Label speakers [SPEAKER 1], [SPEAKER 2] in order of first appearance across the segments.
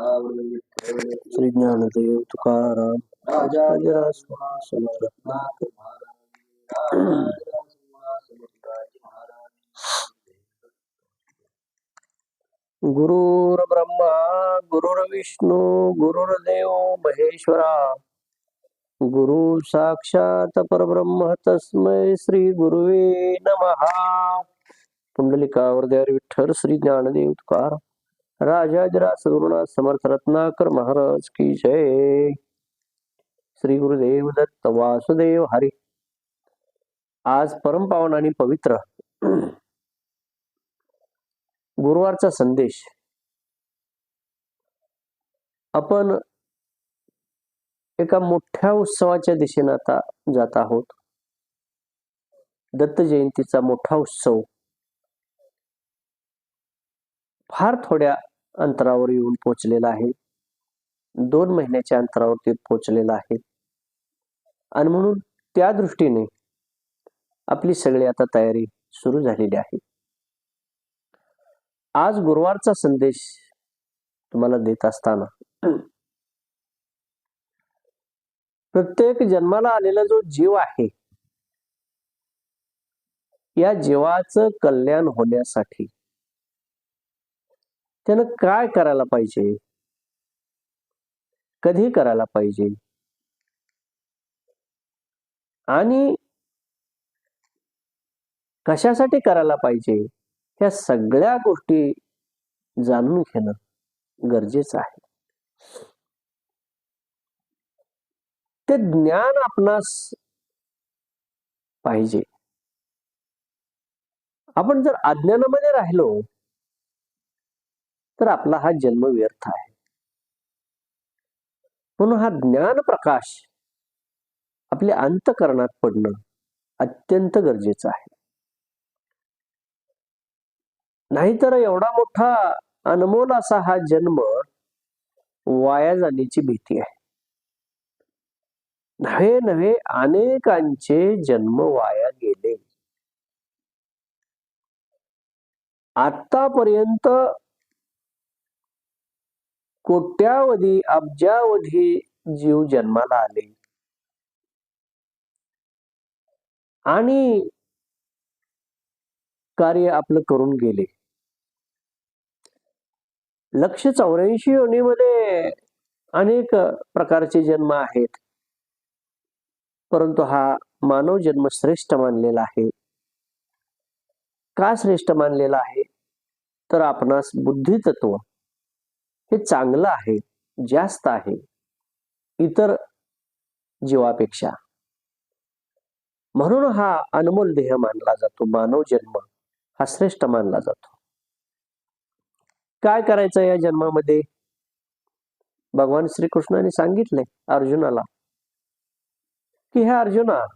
[SPEAKER 1] श्री ज्ञानदेव तुकाराम राजराज गुरुर ब्रह्मा गुरुर्विष्णू गुरुर्देव महेश्वरा। गुरु साक्षात परब्रह्म तस्मै श्री गुरुवे नमहा पुंडलिकावर देवर विठ्ठल श्री ज्ञानदेव तुकाराम। राजाजरा गुरुनाथ समर्थ रत्नाकर महाराज की जय। श्री गुरुदेव दत्त वासुदेव हरी। आज परमपावन आणि पवित्र गुरुवारचा संदेश। आपण एका मोठ्या उत्सवाच्या दिशेने आता जात आहोत। दत्त जयंतीचा मोठा उत्सव। फार थोड्या अंतरावर येऊन पोहोचलेला आहे. दोन महिन्याच्या अंतरावरती पोहोचलेला आहे. आणि म्हणून त्या दृष्टीने आपली सगळी आता तयारी सुरू झालेली आहे. आज गुरुवारचा संदेश तुम्हाला देत असताना प्रत्येक जन्माला आलेला जो जीव आहे या जीवाचं कल्याण होण्यासाठी त्यानं काय करायला पाहिजे? कधी करायला पाहिजे? आणि कशासाठी करायला पाहिजे? ह्या सगळ्या गोष्टी जाणून घेणं गरजेचं आहे. ते ज्ञान आपणास पाहिजे. आपण जर अज्ञानामध्ये राहिलो तर आपला हा जन्म व्यर्थ आहे. म्हणून हा ज्ञान प्रकाश आपल्या अंतकरणात पडणं अत्यंत गरजेचं आहे. नाहीतर एवढा मोठा अनमोल असा हा जन्म वाया जाण्याची भीती आहे. नव्हे नव्हे अनेकांचे जन्म वाया गेले. आतापर्यंत कोट्यावधी अब्जावधी जीव जन्माला आले. आणि कार्य आपलं करून गेले. लक्ष चौऱ्याऐंशी योनीमध्ये अनेक प्रकारचे जन्म आहेत. परंतु हा मानव जन्म श्रेष्ठ मानलेला आहे. का श्रेष्ठ मानलेला आहे? तर आपणास बुद्धितत्व हे चांगलं आहे जास्त आहे इतर जीवापेक्षा. म्हणून हा अनमोल देह मानला जातो मानव जन्म हा श्रेष्ठ मानला जातो. काय करायचं या जन्मामध्ये? भगवान श्रीकृष्णाने सांगितले अर्जुनाला की हे अर्जुना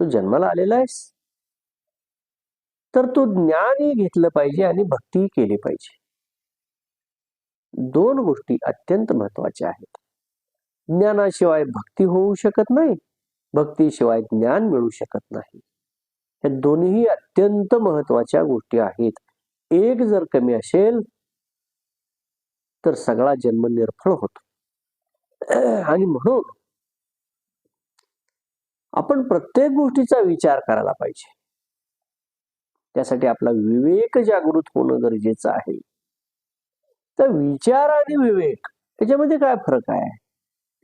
[SPEAKER 1] तू जन्माला आलेला आहेस. तर तू ज्ञानही घेतलं पाहिजे आणि भक्तीही केली पाहिजे. दोन गोष्टी अत्यंत महत्त्वाच्या आहेत. ज्ञानाशिवाय भक्ती होऊ शकत नाही भक्तीशिवाय ज्ञान मिळू शकत नाही. हे दोन्ही अत्यंत महत्त्वाच्या गोष्टी आहेत. एक जर कमी असेल तर सगळा जन्म निर्फळ होतो. आणि म्हणून आपण प्रत्येक गोष्टीचा विचार करायला पाहिजे. त्यासाठी आपला विवेक जागृत होणं गरजेचं आहे. तर विचार आणि विवेक. याच्यामध्ये काय फरक आहे?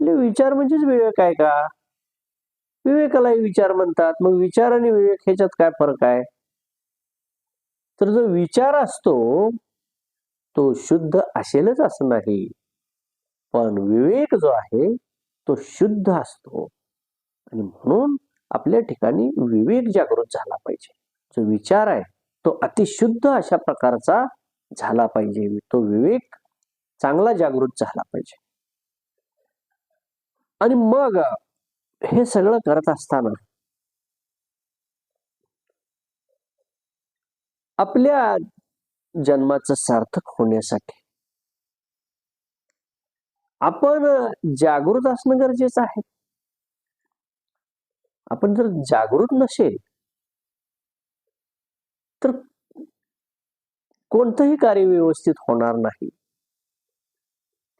[SPEAKER 1] म्हणजे विचार म्हणजेच विवेक आहे का? विवेकालाही विचार म्हणतात. मग विचार आणि विवेक ह्याच्यात काय फरक आहे? तर जो विचार असतो तो शुद्ध असेलच असं नाही. पण विवेक जो आहे तो शुद्ध असतो. आणि म्हणून आपल्या ठिकाणी विवेक जागृत झाला पाहिजे. जो विचार आहे तो अतिशुद्ध अशा प्रकारचा झाला पाहिजे. तो विवेक चांगला जागृत झाला पाहिजे. आणि मग हे सगळं करत असताना आपल्या जन्माचं सार्थक होण्यासाठी आपण जागृत असणं गरजेचं आहे. आपण जर जागृत नसेल तर कोणतंही कार्य व्यवस्थित होणार नाही.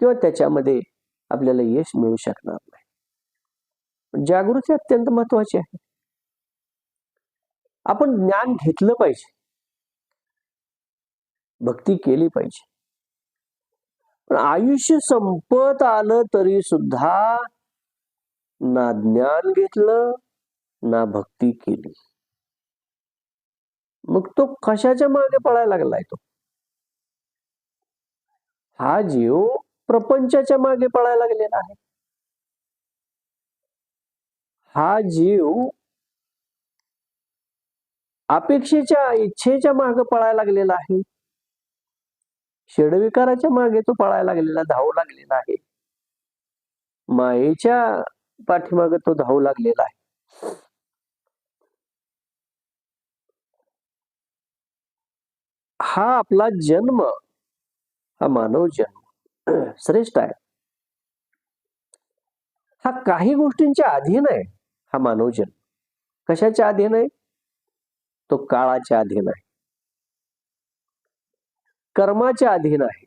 [SPEAKER 1] किंवा त्याच्यामध्ये आपल्याला यश मिळू शकणार नाही. जागृती अत्यंत महत्वाची आहे. आपण ज्ञान घेतलं पाहिजे. भक्ती केली पाहिजे. पण आयुष्य संपत आलं तरी सुद्धा ना ज्ञान घेतलं ना भक्ती केली. मग तो कशाच्या मागे पळायला लागलाय तो? हा जीव प्रपंचाच्या मागे पळायला लागलेला आहे. हा जीव अपेक्षेच्या इच्छेच्या मागे पळायला लागलेला आहे. षडविकाराच्या मागे तो पळायला लागलेला धावू लागलेला आहे. मायेच्या पाठीमागे तो धावू लागलेला आहे. हा आपला जन्म हा मानव जन्म श्रेष्ठ आहे. हा काही गोष्टींच्या अधीन आहे हा मानव जन्म. कशाच्या अधीन आहे? तो काळाच्या अधीन आहे. कर्माच्या अधीन आहे.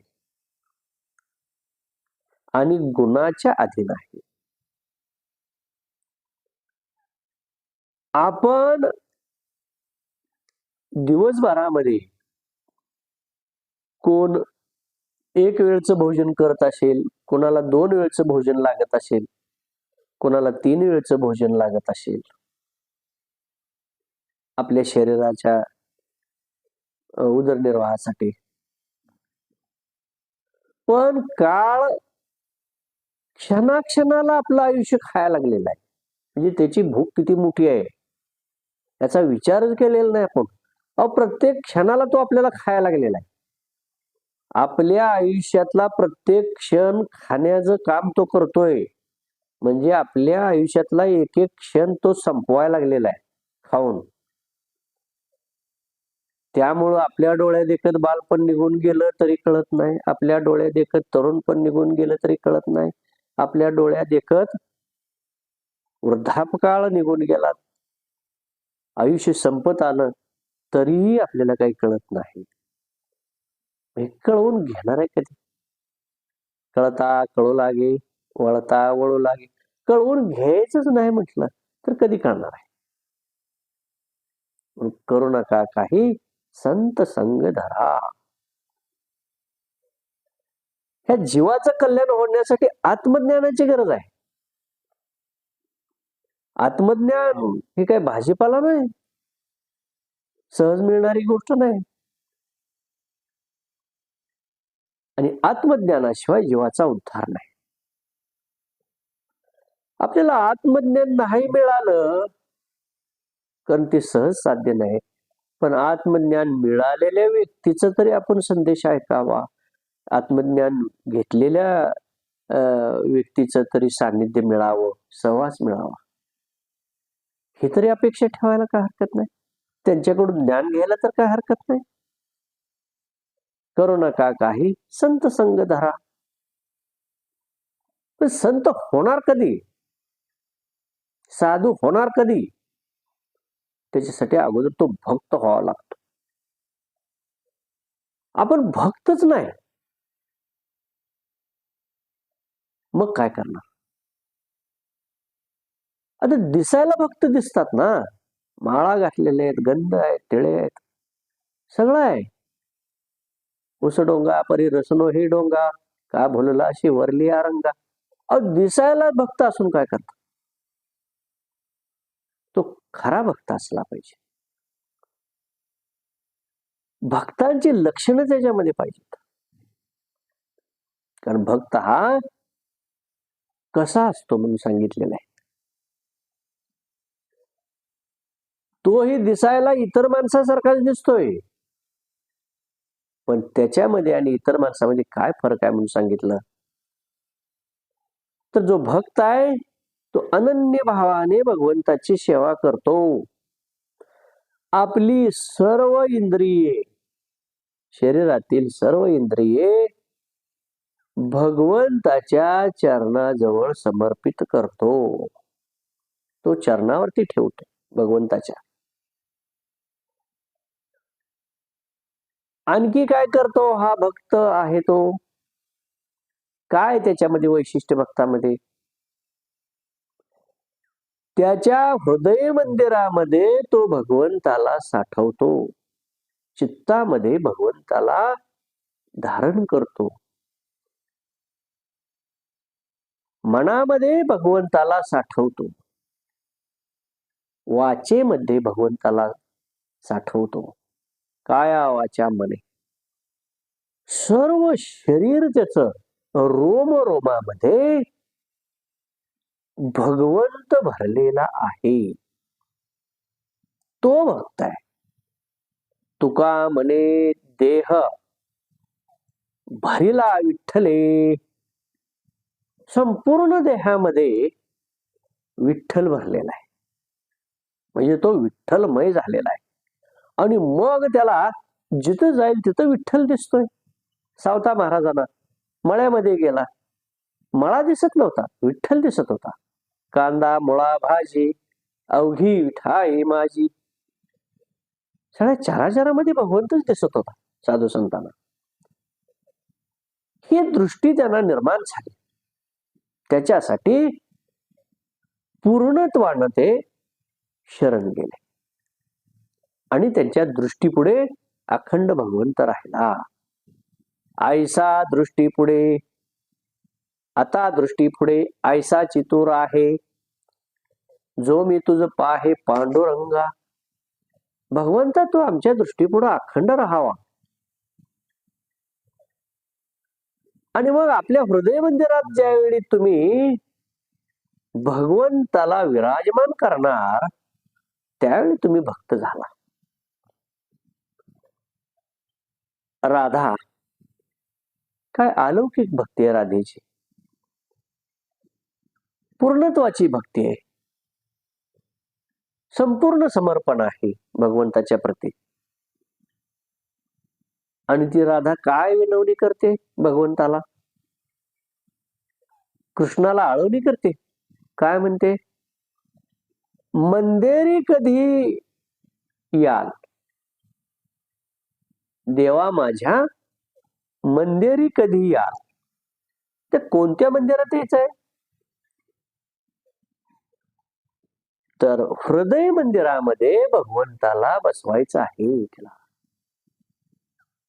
[SPEAKER 1] आणि गुणाच्या अधीन आहे. आपण दिवसभरामध्ये कोण एक वेळचं भोजन करत असेल कोणाला दोन वेळचं भोजन लागत असेल कोणाला तीन वेळचं भोजन लागत असेल. आपल्या शरीराच्या उदरनिर्वाहासाठी. पण काळ क्षणाक्षणाला आपलं आयुष्य खायला लागलेलं आहे. म्हणजे त्याची भूक किती मोठी आहे? याचा विचारच केलेला नाही आपण. अ प्रत्येक क्षणाला तो आपल्याला खायला लागलेला आहे. आपल्या आयुष्यातला प्रत्येक क्षण खाण्याचं काम तो करतोय. म्हणजे आपल्या आयुष्यातला एक एक क्षण तो संपवायला लागलेला आहे खाऊन. त्यामुळं आपल्या डोळ्या देखत बालपण निघून गेलं तरी कळत नाही. आपल्या डोळ्या देखत तरुणपण निघून गेलं तरी कळत नाही. आपल्या डोळ्या देखत वृद्धापकाळ निघून गेला. आयुष्य संपत आलं तरीही आपल्याला काही कळत नाही. हे कळवून घेणार आहे कधी? कळता कळू लागे वळता वळू लागे. कळवून घ्यायचंच नाही म्हटलं तर कधी कळणार आहे? करू नका काही. संत संग धरा. ह्या जीवाचं कल्याण होण्यासाठी आत्मज्ञानाची गरज आहे. आत्मज्ञान हे काय भाजीपाला नाही? सहज मिळणारी गोष्ट नाही. आणि आत्मज्ञानाशिवाय जीवाचा उद्धार नाही. आपल्याला आत्मज्ञान नाही मिळालं कारण ते सहज साध्य नाही. पण आत्मज्ञान मिळालेल्या व्यक्तीचा तरी आपण संदेश ऐकावा. आत्मज्ञान घेतलेल्या अं, व्यक्तीचं तरी सान्निध्य मिळावं सहवास मिळावा. ही तरी अपेक्षा ठेवायला काय हरकत नाही. त्यांच्याकडून ज्ञान घ्यायला तर काय हरकत नाही. करू नका काही? संत संग धरा. पण संत होणार कधी? साधू होणार कधी? त्याच्यासाठी अगोदर तो भक्त व्हावा लागतो. आपण भक्तच नाही. मग काय करणार? आता दिसायला भक्त दिसतात ना. माळा घातलेले आहेत गंध आहेत तिळे आहेत. सगळं आहे. उस डोंगा परी रसनो ही डोंगा का भुलला अशी वरली रंगा अहो दिसायला भक्त असून काय करता? तो खरा भक्त असला पाहिजे. भक्तांची लक्षणं त्याच्यामध्ये पाहिजेत. कारण भक्त हा कसा असतो म्हणून सांगितलेला आहे. तोही दिसायला इतर माणसासारखाच दिसतोय. पण त्याच्यामध्ये आणि इतर माणसामध्ये काय फरक आहे म्हणून सांगितलं? तर जो भक्त आहे तो अनन्य भावाने भगवंताची सेवा करतो. आपली सर्व इंद्रिये शरीरातील सर्व इंद्रिये भगवंताच्या चरणाजवळ समर्पित करतो. तो चरणावरती ठेवतो भगवंताच्या. आणखी काय करतो हा भक्त आहे तो? काय त्याच्यामध्ये वैशिष्ट्य भक्तामध्ये? त्याच्या हृदय मंदिरामध्ये तो भगवंताला साठवतो. चित्तामध्ये भगवंताला धारण करतो. मनामध्ये भगवंताला साठवतो. वाचेमध्ये भगवंताला साठवतो. काया वाचा मने सर्व शरीर त्याच रोम रोमामध्ये भगवंत भरलेला आहे. तो भक्त आहे तुका म्हणे देह भरिला विठ्ठले. संपूर्ण देहामध्ये विठ्ठल भरलेला आहे. म्हणजे तो विठ्ठलमय झालेला आहे. आणि मग त्याला जिथं जाईल तिथं विठ्ठल दिसतोय. सावता महाराजांना मळ्यामध्ये गेला. मळा दिसत नव्हता विठ्ठल दिसत होता. कांदा मुळा भाजी अवघी विठाई माझी. सगळ्या चाराचारामध्ये भगवंतच दिसत होता साधू संतांना. ही दृष्टी त्यांना निर्माण झाली. त्याच्यासाठी पूर्णत्वानं ते शरण गेले. आणि त्यांच्या दृष्टीपुढे अखंड भगवंत राहिला. आयसा दृष्टीपुढे आता दृष्टीपुढे आयसा चितूर आहे. जो मी तुझ पाहे पांडुरंगा. भगवंता तू आमच्या दृष्टीपुढे अखंड राहावा. आणि मग आपल्या हृदय मंदिरात ज्यावेळी तुम्ही भगवंताला विराजमान करणार त्यावेळी तुम्ही भक्त झाला. राधा. काय अलौकिक भक्ती आहे राधेची? पूर्णत्वाची भक्ती आहे. संपूर्ण समर्पण आहे भगवंताच्या प्रती. आणि ती राधा काय विनवणी करते भगवंताला? कृष्णाला आळवणी करते. काय म्हणते? मंदेरी कधी याल? देवा माझ्या मंदिरी कधी या? तर कोणत्या मंदिरात यायचंय? तर हृदय मंदिरामध्ये भगवंताला बसवायचं आहे तिला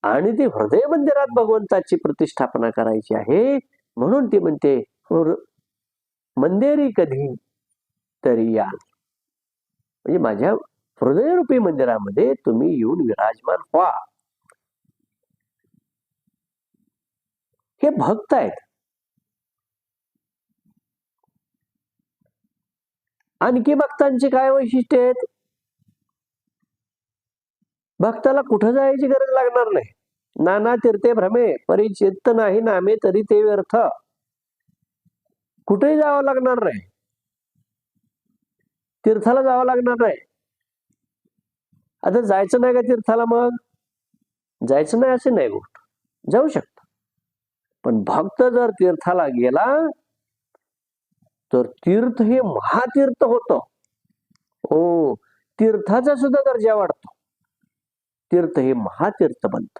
[SPEAKER 1] आणि ती हृदय मंदिरात भगवंताची प्रतिष्ठापना करायची आहे म्हणून ती म्हणते मंदिरी कधी तरी याल म्हणजे माझ्या हृदयरूपी मंदिरामध्ये तुम्ही येऊन विराजमान व्हा. हे भक्त आहेत. आणखी भक्तांची काय वैशिष्ट्य आहेत? भक्ताला कुठं जायची गरज लागणार नाही. नाना तीर्थे भ्रमे परिचित नाही नामे तरी ते व्यर्थ. कुठेही जावं लागणार नाही. तीर्थाला जावं लागणार नाही. आता जायचं नाही का तीर्थाला मग? जायचं नाही असे नाही गोष्ट. जाऊ शकतो. पण भक्त जर तीर्थाला गेला तर तीर्थ हे महातीर्थ होत. हो तीर्थाचा सुद्धा दर्जा वाढतो. तीर्थ हे महातीर्थ बनत.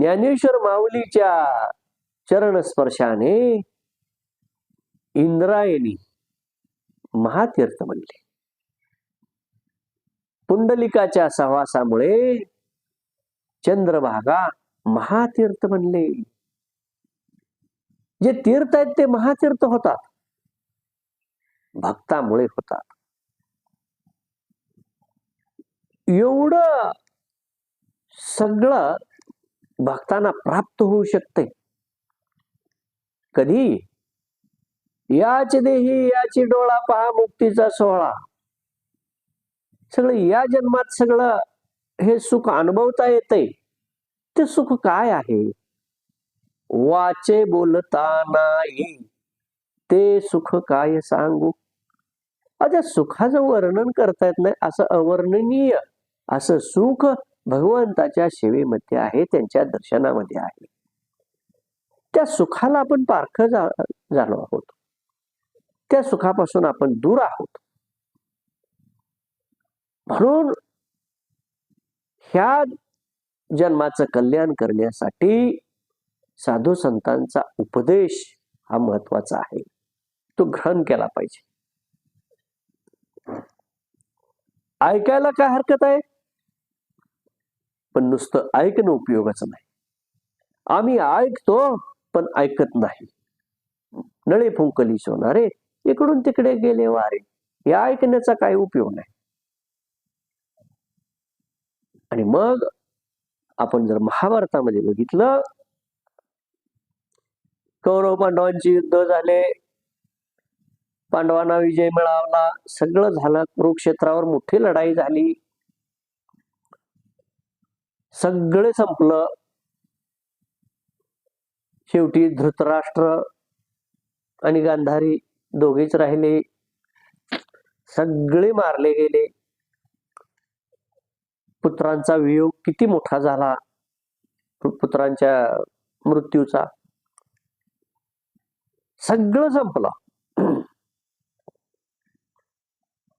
[SPEAKER 1] ज्ञानेश्वर माऊलीच्या चरण स्पर्शाने इंद्रायणी महातीर्थ बनले. पुंडलिकाच्या सहवासामुळे चंद्रभागा महातीर्थ बनले जे तीर्थ आहेत ते महातीर्थ होतात. भक्तामुळे होतात. एवढं सगळं भक्तांना प्राप्त होऊ शकते. कधी? याच देही याची डोळा पहा मुक्तीचा सोहळा. सगळं या जन्मात सगळं हे सुख अनुभवता येते ते सुख काय आहे? वाचे बोलता नाही. ते सुख काय सांगू? आता सुखाचं वर्णन करता येत नाही असं अवर्णनीय असं सुख भगवंताच्या सेवेमध्ये आहे त्यांच्या दर्शनामध्ये आहे. त्या सुखाला आपण पारख झालो आहोत. त्या सुखापासून आपण दूर आहोत. म्हणून ह्या जन्माचं कल्याण करण्यासाठी साधू संतांचा उपदेश हा महत्त्वाचा आहे. तो ग्रहण केला पाहिजे. ऐकायला काय हरकत आहे? पण नुसतं ऐकणं उपयोगाचं नाही. आम्ही ऐकतो पण ऐकत नाही. नळे फुंकली सोनारे इकडून तिकडे गेले वारे. हे ऐकण्याचा काही उपयोग नाही. आणि मग आपण जर महाभारतामध्ये बघितलं कौरव पांडवांची युद्ध झाले. पांडवांना विजय मिळावला सगळं झालं. कुरुक्षेत्रावर मोठी लढाई झाली. सगळे संपलं. शेवटी धृतराष्ट्र आणि गांधारी दोघेच राहिले. सगळे मारले गेले. पुत्रांचा वियोग किती मोठा झाला? पुत्रांच्या मृत्यूचा. सगळं संपलं.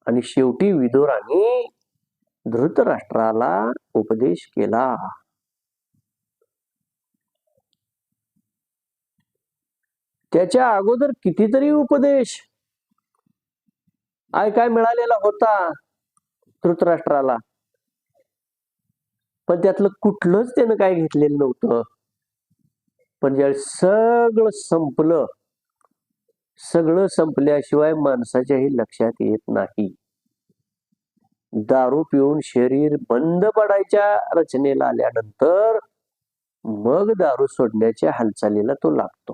[SPEAKER 1] आणि शेवटी विदुराने धृतराष्ट्राला उपदेश केला. त्याच्या अगोदर कितीतरी उपदेश. आय काय मिळालेला होता? धृतराष्ट्राला. पण त्यातलं कुठलंच त्यानं काय घेतलेलं नव्हतं. पण ज्यावेळी सगळं संपलं सगळं संपल्याशिवाय माणसाच्याही लक्षात येत नाही. दारू पिऊन शरीर बंद पडायच्या रचनेला आल्यानंतर मग दारू सोडण्याच्या हालचालीला तो लागतो.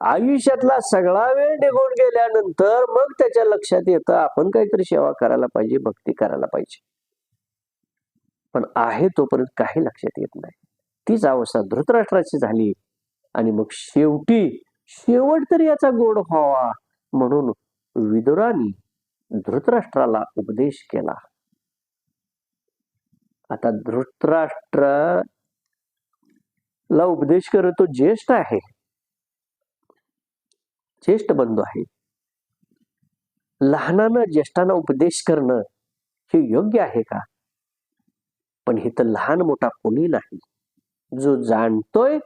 [SPEAKER 1] आयुष्यातला सगळा वेळ निघून गेल्यानंतर मग त्याच्या लक्षात येतं आपण काहीतरी सेवा करायला पाहिजे भक्ती करायला पाहिजे. पण आहे तोपर्यंत काही लक्षात येत नाही. तीच अवस्था धृतराष्ट्राची झाली. आणि मग शेवटी शेवट तरी याचा गोड व्हावा. म्हणून विदुरानी धृतराष्ट्राला उपदेश केला. आता धृतराष्ट्र ला उपदेश करतो ज्येष्ठ आहे. ज्येष्ठ बंधू आहे लहानानं ज्येष्ठांना उपदेश करणं हे योग्य आहे का? पण हे तर लहान मोठा कोणी नाही. जो जाणतोय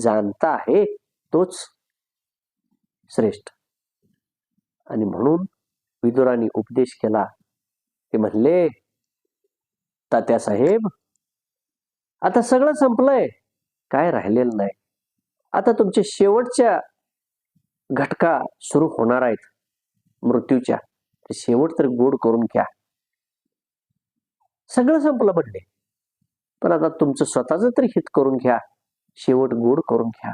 [SPEAKER 1] जाणता आहे तोच श्रेष्ठ. आणि म्हणून विदुराने उपदेश केला. ते म्हणले तात्या साहेब आता सगळं संपलंय. काय राहिलेलं नाही. आता तुमच्या शेवटच्या घटका सुरू होणार आहेत. मृत्यूच्या. शेवट तर गोड करून घ्या. सगळं संपलं म्हणले. पण आता तुमचं स्वतःच तरी हित करून घ्या. शेवट गोड करून घ्या.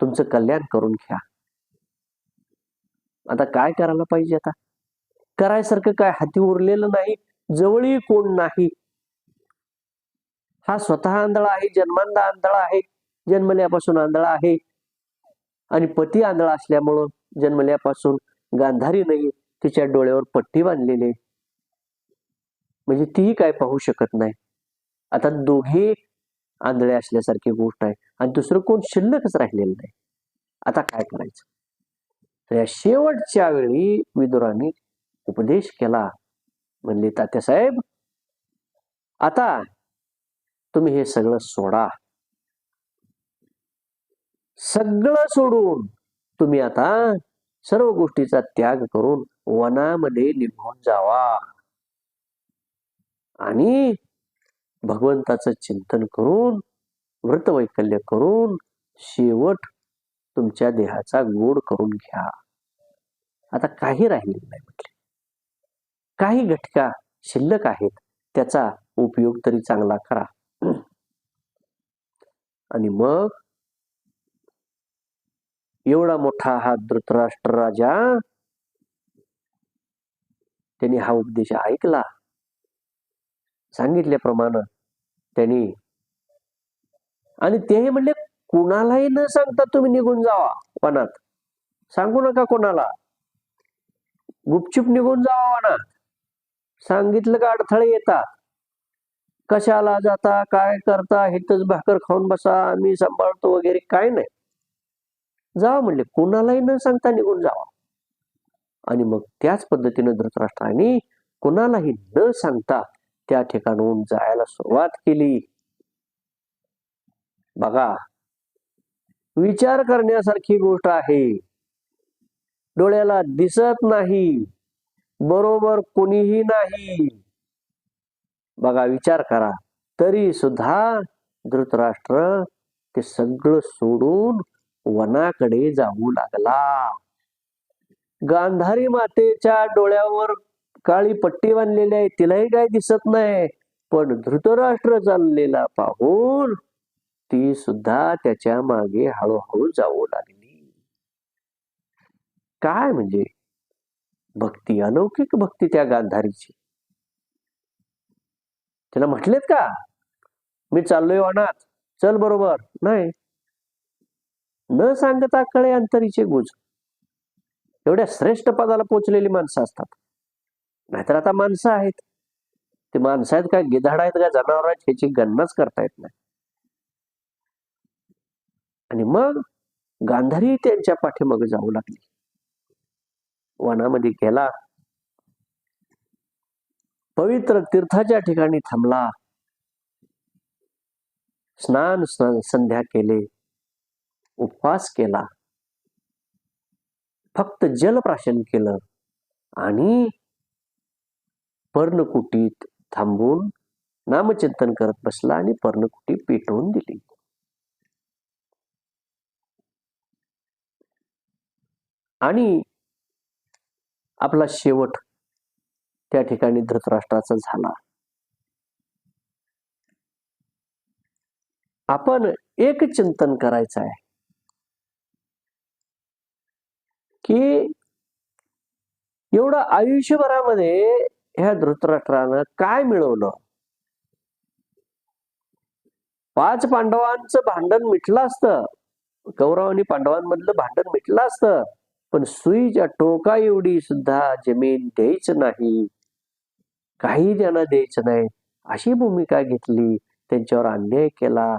[SPEAKER 1] तुमचं कल्याण करून घ्या. आता काय करायला पाहिजे आता? करायसारखं काय? हाती उरलेलं नाही जवळही कोण नाही. हा स्वतः आंधळा आहे जन्मांदा आंधळा आहे जन्मल्यापासून आंधळा आहे. आणि पती आंधळा असल्यामुळं जन्मल्यापासून गांधारी नाही तिच्या डोळ्यावर पट्टी बांधलेली म्हणजे तीही काय पाहू शकत नाही. आता दोघे आंधळे असल्यासारखी गोष्ट आहे. आणि दुसरं कोण शिल्लकच राहिलेलं नाही. आता काय करायचं? तर या शेवटच्या वेळी विदुराने उपदेश केला. म्हणले तात्यासाहेब आता तुम्ही हे सगळं सोडा. सगळं सोडून तुम्ही आता सर्व गोष्टीचा त्याग करून वनामध्ये निघून जावा. आणि भगवंताचं चिंतन करून व्रतवैकल्य करून शेवट तुमच्या देहाचा गोड करून घ्या. आता काही राहिलेलं नाही म्हटले. काही घटका शिल्लक आहेत त्याचा उपयोग तरी चांगला करा. आणि मग एवढा मोठा हा धृतराष्ट्र राजा त्यांनी हा उपदेश ऐकला. सांगितल्याप्रमाणे त्यांनी आणि तेही म्हणले कुणालाही न सांगता तुम्ही निघून जावा वनात. सांगू नका कोणाला. गुपचूप निघून जावा वनात. सांगितलं का अडथळे येतात? कशाला जाता काय करता हिथच भाकर खाऊन बसा आम्ही सांभाळतो वगैरे काय नाही. जावा म्हणले. कोणालाही न सांगता निघून जावा. आणि मग त्याच पद्धतीनं धृतराष्ट्राने कुणालाही न सांगता त्या ठिकाणून जायला सुरुवात केली. बघा. विचार करण्यासारखी गोष्ट आहे. डोळ्याला दिसत नाही. बरोबर कोणीही नाही. बघा विचार करा. तरी सुद्धा धृतराष्ट्र ते सगळं सोडून वनाकडे जाऊ लागला. गांधारी मातेच्या डोळ्यावर काळी पट्टी बांधलेली आहे. तिलाही काय दिसत नाही. पण धृतराष्ट्र चाललेला पाहून ती सुद्धा त्याच्यामागे हळूहळू जाऊ लागली. काय म्हणजे? भक्ती अलौकिक भक्ती त्या गांधारीची. तिला म्हटलेत का? मी चाललोय वनात. चल बरोबर. नाही. न सांगता कळे अंतरीचे गुज. एवढ्या श्रेष्ठ पदाला पोचलेली माणसं असतात. नाहीतर आता माणसं आहेत. ते माणसं आहेत का? गिधाड आहेत का? जनावर आहेत ह्याची गणनाच करता येत नाही. आणि मग गांधारी त्यांच्या पाठीमागे जाऊ लागली. वनामध्ये गेला. पवित्र तीर्थाच्या ठिकाणी थांबला. स्नान संध्या केले. उपवास केला. फक्त जलप्राशन केलं आणि पर्णकुटीत थांबून नामचिंतन करत बसला आणि पर्णकुटी पेटवून दिली. आणि आपला शेवट त्या ठिकाणी धृतराष्ट्राचा झाला. आपण एक चिंतन करायचं आहे. की एवढं आयुष्यभरामध्ये ह्या धृतराष्ट्रानं काय मिळवलं? पाच पांडवांचं भांडण मिटलं असतं. कौरव आणि पांडवांमधलं भांडण मिटलं असतं. पण सुईच्या टोका एवढी सुद्धा जमीन द्यायच नाही. काही त्यांना द्यायचं नाही अशी भूमिका घेतली. त्यांच्यावर अन्याय केला.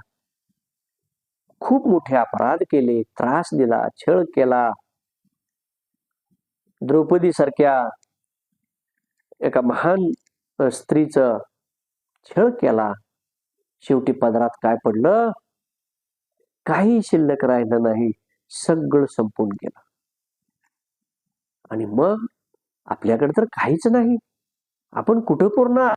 [SPEAKER 1] खूप मोठे अपराध केले त्रास दिला छळ केला. द्रौपदी सारख्या एका महान स्त्रीच स्त्रीचं छळ केला. शेवटी पदरात काय पडलं? काही शिल्लक राहिलं नाही. सगळं संपून गेलं. आणि मग आपल्याकडे तर काहीच नाही. आपण कुठं पूर्ण